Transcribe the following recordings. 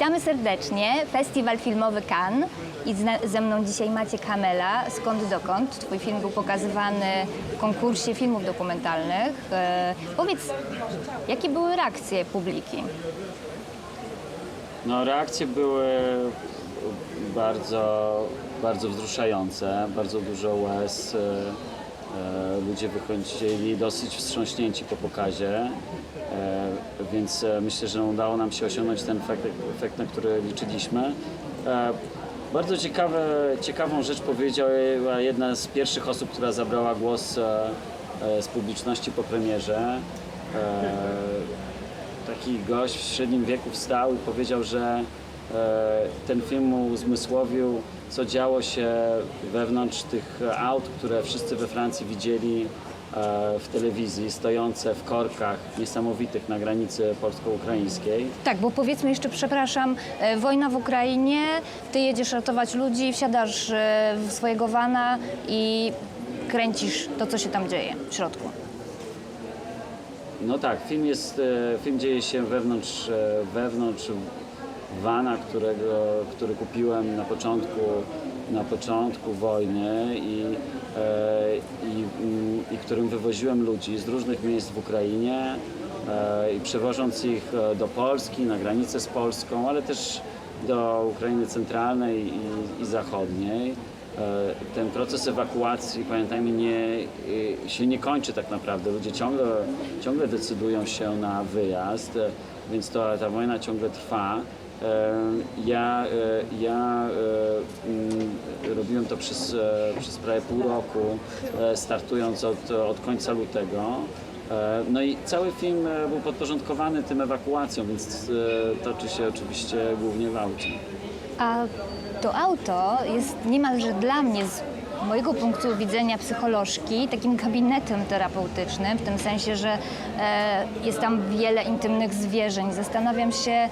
Witamy serdecznie. Festiwal Filmowy Cannes i ze mną dzisiaj Maciek Hamela. Skąd dokąd? Twój film był pokazywany w konkursie filmów dokumentalnych. E, powiedz, jakie były reakcje publiki? No, reakcje były bardzo, bardzo wzruszające, bardzo dużo łez. e, Ludzie wychodzili dosyć wstrząśnięci po pokazie, e, więc e, myślę, że udało nam się osiągnąć ten efekt, efekt na który liczyliśmy. E, Bardzo ciekawe, ciekawą rzecz powiedziała jedna z pierwszych osób, która zabrała głos e, e, z publiczności po premierze. E, taki gość w średnim wieku wstał i powiedział, że e, ten film uzmysłowił, co działo się wewnątrz tych aut, które wszyscy we Francji widzieli e, w telewizji, stojące w korkach niesamowitych na granicy polsko-ukraińskiej. Tak, bo powiedzmy jeszcze, przepraszam, e, wojna w Ukrainie, ty jedziesz ratować ludzi, wsiadasz e, w swojego wana i kręcisz to, co się tam dzieje w środku. No tak, film jest, e, film dzieje się wewnątrz, e, wewnątrz wana, którego, który kupiłem na początku, na początku wojny i, e, i, mm, i którym wywoziłem ludzi z różnych miejsc w Ukrainie e, i przewożąc ich e, do Polski, na granicę z Polską, ale też do Ukrainy centralnej i, i zachodniej. E, Ten proces ewakuacji, pamiętajmy, nie, y, się nie kończy tak naprawdę. Ludzie ciągle, ciągle decydują się na wyjazd, e, więc to, ta wojna ciągle trwa. E, Ja, e, ja e, mm, robiłem to przez, przez prawie pół roku, startując od, od końca lutego. No i cały film był podporządkowany tym ewakuacjom, więc toczy się oczywiście głównie w aucie. A to auto jest niemalże dla mnie, z mojego punktu widzenia psycholożki, takim gabinetem terapeutycznym, w tym sensie, że jest tam wiele intymnych zwierzeń. Zastanawiam się,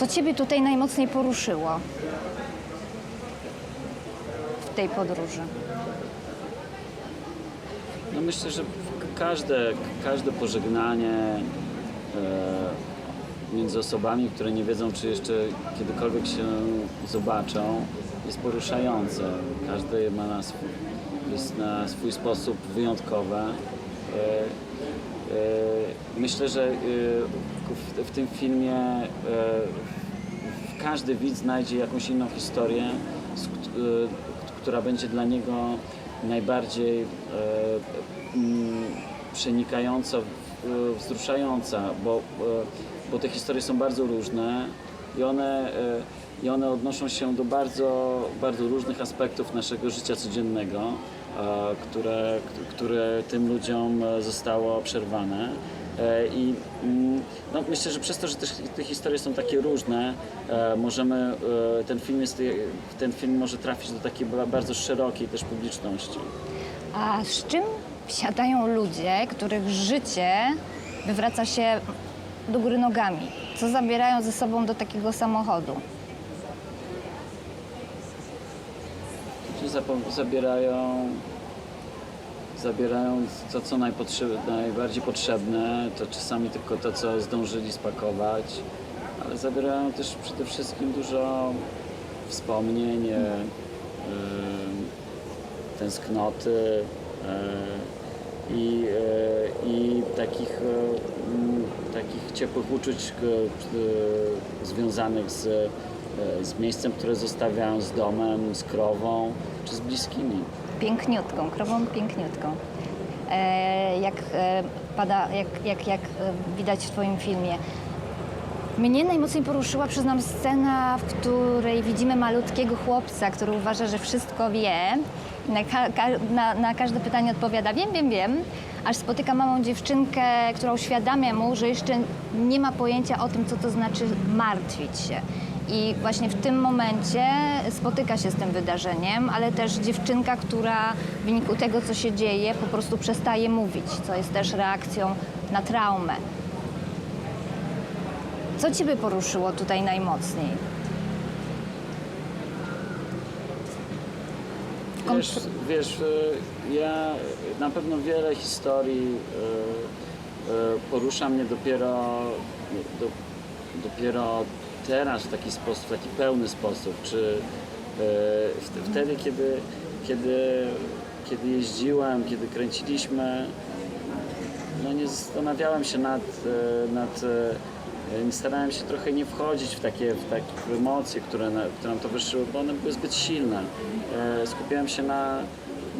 co Ciebie tutaj najmocniej poruszyło w tej podróży. No myślę, że każde, każde pożegnanie e, między osobami, które nie wiedzą, czy jeszcze kiedykolwiek się zobaczą, jest poruszające. Każde ma na swój, jest na swój sposób wyjątkowe. E, e, myślę, że e, w, w tym filmie e, każdy widz znajdzie jakąś inną historię, z, y, która będzie dla niego najbardziej e, mm, przenikająca, w- wzruszająca, bo, e, bo te historie są bardzo różne i one, e, i one odnoszą się do bardzo, bardzo różnych aspektów naszego życia codziennego, e, które, które tym ludziom e, zostało przerwane. E, I mm, no, myślę, że przez to, że też te historie są takie różne, e, możemy, e, ten film jest, ten film może trafić do takiej ba- bardzo szerokiej też publiczności. A z czym wsiadają ludzie, których życie wywraca się do góry nogami? Co zabierają ze sobą do takiego samochodu? Zabierają, zabierają to, co najbardziej potrzebne, to czasami tylko to, co zdążyli spakować, ale zabierają też przede wszystkim dużo wspomnień, em, tęsknoty e, i, i takich, takich ciepłych uczuć związanych z, z miejscem, które zostawiają, z domem, z krową czy z bliskimi. Piękniutką, krową piękniutką. E, jak, e, pada, jak, jak, jak e, widać w Twoim filmie. Mnie najmocniej poruszyła, przyznam, scena, w której widzimy malutkiego chłopca, który uważa, że wszystko wie. Na, ka- na, na każde pytanie odpowiada wiem, wiem, wiem, aż spotyka małą dziewczynkę, która uświadamia mu, że jeszcze nie ma pojęcia o tym, co to znaczy martwić się. I właśnie w tym momencie spotyka się z tym wydarzeniem, ale też dziewczynka, która w wyniku tego, co się dzieje, po prostu przestaje mówić, co jest też reakcją na traumę. Co Ciebie poruszyło tutaj najmocniej? Wiesz, wiesz, y, ja na pewno wiele historii y, y, porusza mnie dopiero, do, dopiero teraz w taki sposób, w taki pełny sposób, czy e, wtedy, kiedy, kiedy, kiedy jeździłem, kiedy kręciliśmy, no nie zastanawiałem się nad, e, nad e, starałem się trochę nie wchodzić w takie, w takie emocje, które, na, które nam towarzyszyły, bo one były zbyt silne. Skupiałem się na,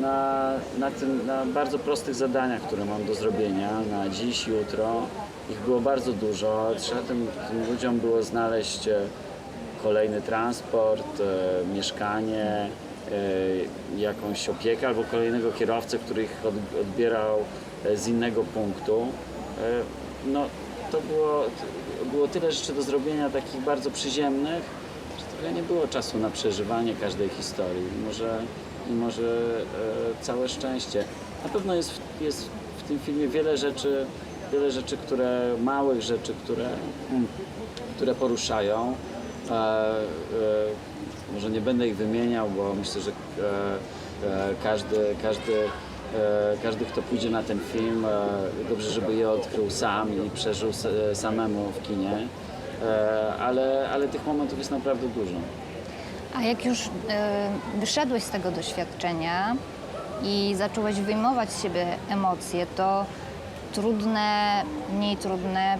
na, na, tym, na bardzo prostych zadaniach, które mam do zrobienia na dziś, jutro. Ich było bardzo dużo. Trzeba tym, tym ludziom było znaleźć e, kolejny transport, e, mieszkanie, e, jakąś opiekę albo kolejnego kierowcę, który ich od, odbierał z innego punktu. No, to było, było tyle rzeczy do zrobienia takich bardzo przyziemnych, że trochę nie było czasu na przeżywanie każdej historii. Mimo, że, mimo, że e, całe szczęście. Na pewno jest, jest w tym filmie wiele rzeczy, wiele rzeczy, które, małych rzeczy, które, mm, które poruszają. E, e, może nie będę ich wymieniał, bo myślę, że e, e, każdy, każdy, e, każdy, kto pójdzie na ten film, e, dobrze, żeby je odkrył sam i przeżył s- samemu w kinie. E, ale, ale tych momentów jest naprawdę dużo. A jak już e, wyszedłeś z tego doświadczenia i zacząłeś wyjmować z siebie emocje, to trudne, mniej trudne,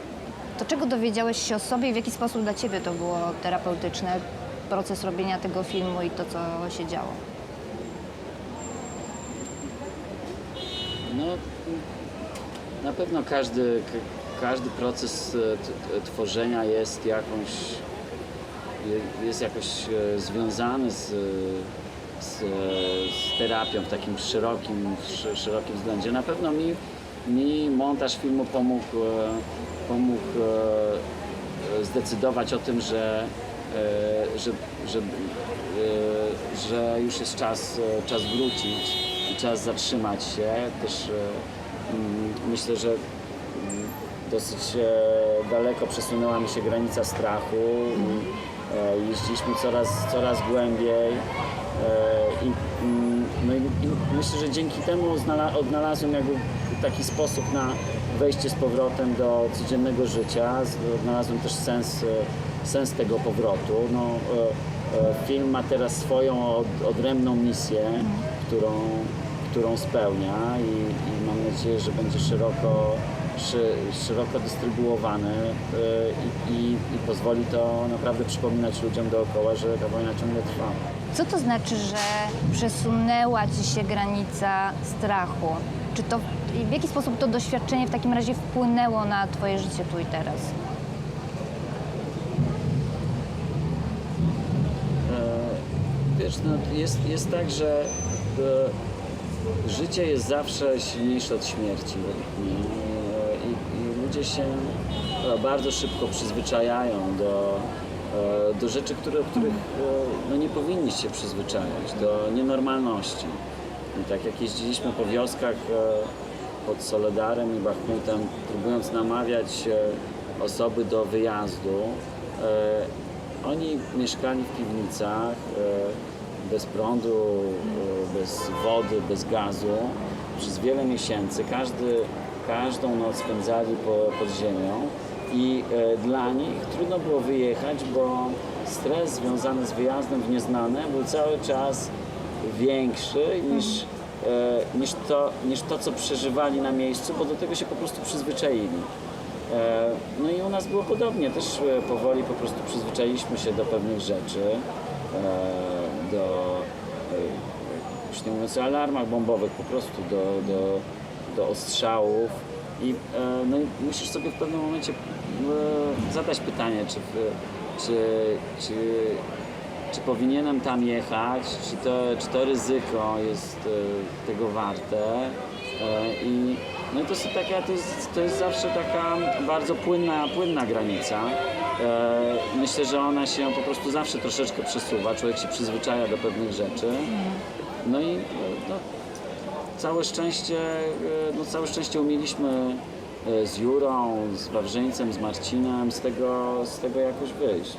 to czego dowiedziałeś się o sobie i w jaki sposób dla ciebie to było terapeutyczne, proces robienia tego filmu i to, co się działo? No, na pewno każdy, każdy proces e, tworzenia jest jakąś, je- jest jakoś e, związany z, z, z terapią w takim szerokim, sz- szerokim względzie. Na pewno mi, mi montaż filmu pomógł, e, pomógł e, zdecydować o tym, że, e, że, że, e, że już jest czas, e, czas wrócić i czas zatrzymać się. Też e, mm, myślę, że mm, dosyć e, daleko przesunęła mi się granica strachu. e, Jeździliśmy coraz, coraz głębiej. e, I, mm, no i, myślę, że dzięki temu odnalazłem jakby taki sposób na wejście z powrotem do codziennego życia. Z- Odnalazłem też sens, e, sens tego powrotu. No, e, e, film ma teraz swoją od, odrębną misję, którą, którą spełnia i, i mam nadzieję, że będzie szeroko, szeroko dystrybuowany e, i, i, i pozwoli to naprawdę przypominać ludziom dookoła, że ta wojna ciągle trwa. Co to znaczy, że przesunęła ci się granica strachu? Czy to, w jaki sposób to doświadczenie w takim razie wpłynęło na twoje życie tu i teraz? E, Wiesz, no, jest, jest tak, że e, życie jest zawsze silniejsze od śmierci i, i ludzie się e, bardzo szybko przyzwyczajają do, do rzeczy, które, których no, nie powinni się przyzwyczajać, do nienormalności. I tak jak jeździliśmy po wioskach pod Soledarem i Bachmutem, próbując namawiać e, osoby do wyjazdu, e, oni mieszkali w piwnicach, e, bez prądu, bez wody, bez gazu przez wiele miesięcy. Każdy, każdą noc spędzali po, pod ziemią i dla nich trudno było wyjechać, bo stres związany z wyjazdem w nieznane był cały czas większy niż, e, niż, to, niż to, co przeżywali na miejscu, bo do tego się po prostu przyzwyczaili. E, No i u nas było podobnie, też e, powoli po prostu przyzwyczailiśmy się do pewnych rzeczy, e, do, e, już nie mówiąc o alarmach bombowych, po prostu do, do, do ostrzałów. I, e, no i musisz sobie w pewnym momencie e, zadać pytanie, czy, czy, czy, czy powinienem tam jechać, czy to, czy to ryzyko jest e, tego warte. E, I, no i to, jest taka, to, jest, to jest zawsze taka bardzo płynna, płynna granica. E, Myślę, że ona się po prostu zawsze troszeczkę przesuwa, człowiek się przyzwyczaja do pewnych rzeczy. No i no, całe szczęście, no całe szczęście umieliśmy z Jurą, z Wawrzyńcem, z Marcinem z tego, z tego jakoś wyjść.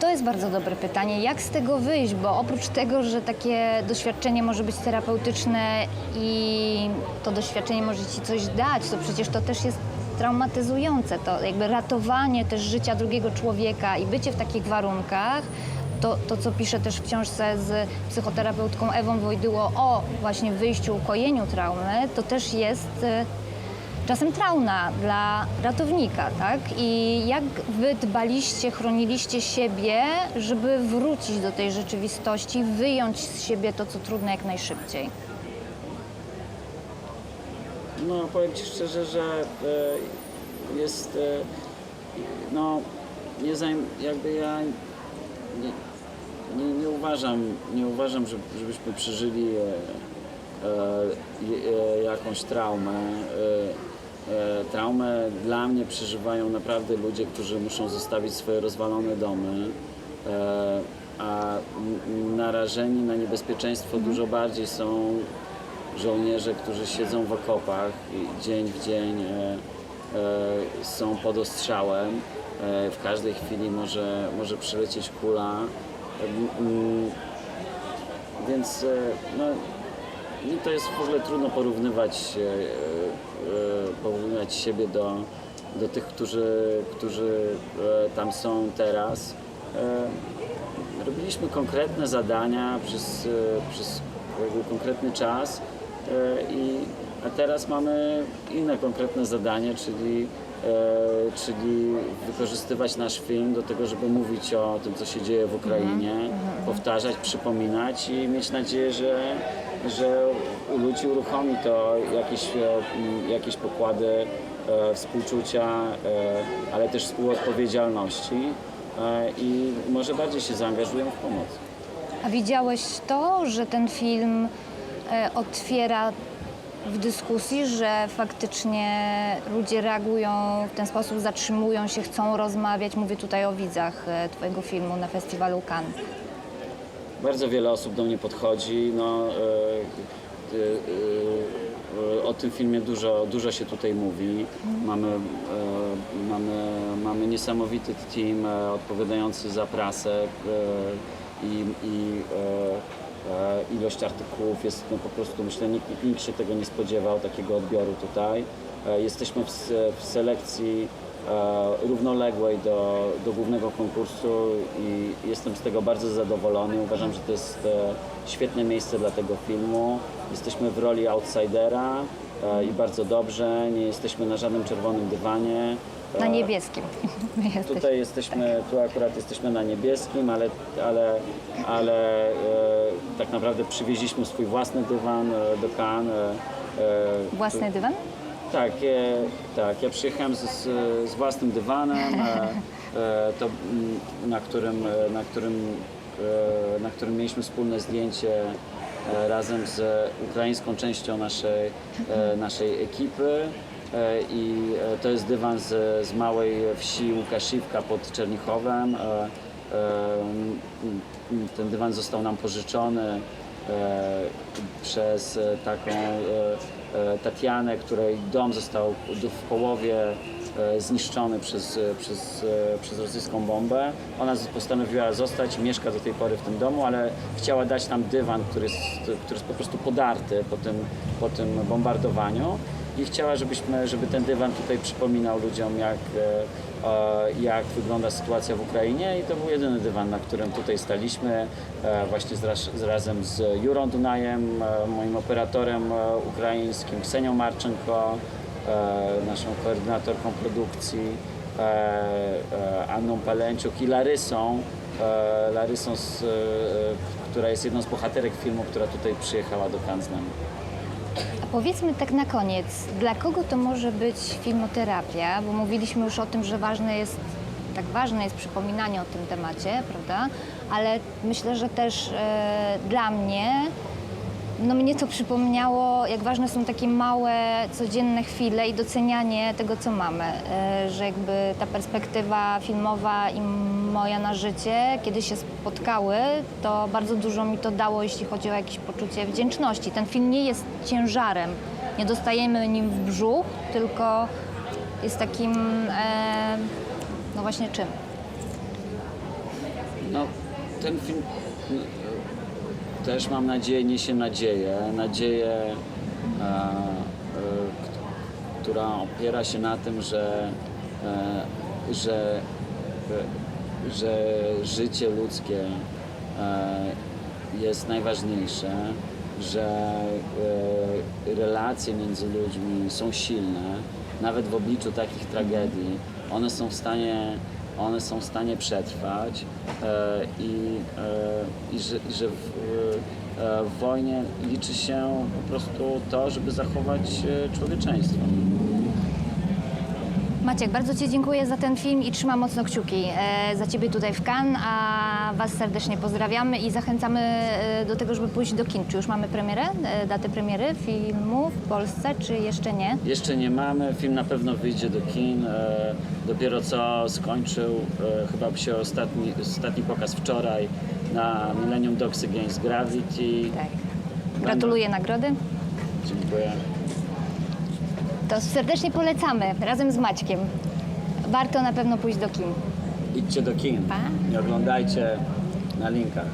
To jest bardzo dobre pytanie. Jak z tego wyjść? Bo oprócz tego, że takie doświadczenie może być terapeutyczne i to doświadczenie może ci coś dać, to przecież to też jest traumatyzujące. To jakby ratowanie też życia drugiego człowieka i bycie w takich warunkach, to, to co piszę też w książce z psychoterapeutką Ewą Wojdyło o właśnie wyjściu, ukojeniu traumy, to też jest e, czasem trauma dla ratownika, tak? I jak wy dbaliście, chroniliście siebie, żeby wrócić do tej rzeczywistości, wyjąć z siebie to, co trudne jak najszybciej? No powiem Ci szczerze, że e, jest, e, no nie zajm, jakby ja nie, nie, nie uważam, nie uważam, że, żebyśmy przeżyli e, e, e, jakąś traumę. E, traumę dla mnie przeżywają naprawdę ludzie, którzy muszą zostawić swoje rozwalone domy. E, a narażeni na niebezpieczeństwo dużo bardziej są żołnierze, którzy siedzą w okopach i dzień w dzień e, e, są pod ostrzałem. E, w każdej chwili może, może przylecieć kula. E, więc e, no, to jest w ogóle trudno porównywać, e, e, porównywać siebie do, do tych, którzy, którzy e, tam są teraz. E, robiliśmy konkretne zadania przez, e, przez konkretny czas e, i a teraz mamy inne konkretne zadanie, czyli, e, czyli wykorzystywać nasz film do tego, żeby mówić o tym, co się dzieje w Ukrainie, powtarzać, przypominać i mieć nadzieję, że, że u ludzi uruchomi to jakieś, e, jakieś pokłady e, współczucia, e, ale też współodpowiedzialności i może bardziej się zaangażują w pomoc. A widziałeś to, że ten film otwiera w dyskusji, że faktycznie ludzie reagują w ten sposób, zatrzymują się, chcą rozmawiać. Mówię tutaj o widzach Twojego filmu na festiwalu Cannes. Bardzo wiele osób do mnie podchodzi. No, e, e, e, o tym filmie dużo, dużo się tutaj mówi. Mamy, mamy, mamy niesamowity team e, odpowiadający za prasę i, i ilość artykułów jest no, po prostu, myślę, nikt, nikt się tego nie spodziewał, takiego odbioru tutaj. Jesteśmy w, w selekcji równoległej do, do głównego konkursu i jestem z tego bardzo zadowolony. Uważam, że to jest e, świetne miejsce dla tego filmu. Jesteśmy w roli outsidera e, i bardzo dobrze. Nie jesteśmy na żadnym czerwonym dywanie. Na E, niebieskim. Jesteś. Tutaj jesteśmy, tu akurat jesteśmy na niebieskim, ale, ale, ale e, tak naprawdę przywieźliśmy swój własny dywan e, do. E, e, Własny dywan? Tak, e, tak. Ja przyjechałem z, z, własnym dywanem, e, to, mm, na, którym, e, na, którym, e, na którym mieliśmy wspólne zdjęcie e, razem z ukraińską częścią naszej, naszej ekipy. I to jest dywan z, z małej wsi Łukaszivka pod Czernichowem. Ten dywan został nam pożyczony przez taką Tatianę, której dom został w połowie e, zniszczony przez, e, przez, e, przez rosyjską bombę. Ona postanowiła zostać, mieszka do tej pory w tym domu, ale chciała dać nam dywan, który jest, który jest po prostu podarty po tym, po tym bombardowaniu i chciała, żebyśmy, żeby ten dywan tutaj przypominał ludziom, jak, e, jak wygląda sytuacja w Ukrainie i to był jedyny dywan, na którym tutaj staliśmy, e, właśnie z, raz- z, razem z Jurą Dunajem, e, moim operatorem ukraińskim, Ksenią Marczenko, naszą koordynatorką produkcji, Anną Palenciuk i Larysą, Larysą, która jest jedną z bohaterek filmu, która tutaj przyjechała do Cannes. A powiedzmy tak na koniec, dla kogo to może być filmoterapia? Bo mówiliśmy już o tym, że ważne jest, tak ważne jest przypominanie o tym temacie, prawda? Ale myślę, że też e, dla mnie, no mnie to przypomniało, jak ważne są takie małe, codzienne chwile i docenianie tego, co mamy. E, że jakby ta perspektywa filmowa i moja na życie, kiedy się spotkały, to bardzo dużo mi to dało, jeśli chodzi o jakieś poczucie wdzięczności. Ten film nie jest ciężarem, nie dostajemy nim w brzuch, tylko jest takim, e, no właśnie czym? No, ten film y, też mam nadzieję, niesie nadzieję. Nadzieję, e, e, która opiera się na tym, że, e, że, e, że życie ludzkie e, jest najważniejsze, że e, relacje między ludźmi są silne, nawet w obliczu takich tragedii, one są w stanie, one są w stanie przetrwać e, i, i że, i że w, w wojnie liczy się po prostu to, żeby zachować człowieczeństwo. Maciek, bardzo Ci dziękuję za ten film i trzymam mocno kciuki e, za Ciebie tutaj w Cannes, a Was serdecznie pozdrawiamy i zachęcamy e, do tego, żeby pójść do kin. Czy już mamy premierę, e, datę premiery filmu w Polsce, czy jeszcze nie? Jeszcze nie mamy, film na pewno wyjdzie do kin. Dopiero co skończył chyba się ostatni, ostatni pokaz wczoraj na Millennium Dogs Against Gravity. Tak. Gratuluję nagrody. Dziękuję. To serdecznie polecamy razem z Maćkiem. Warto na pewno pójść do kin. Idźcie do kin Pa. i oglądajcie na linkach.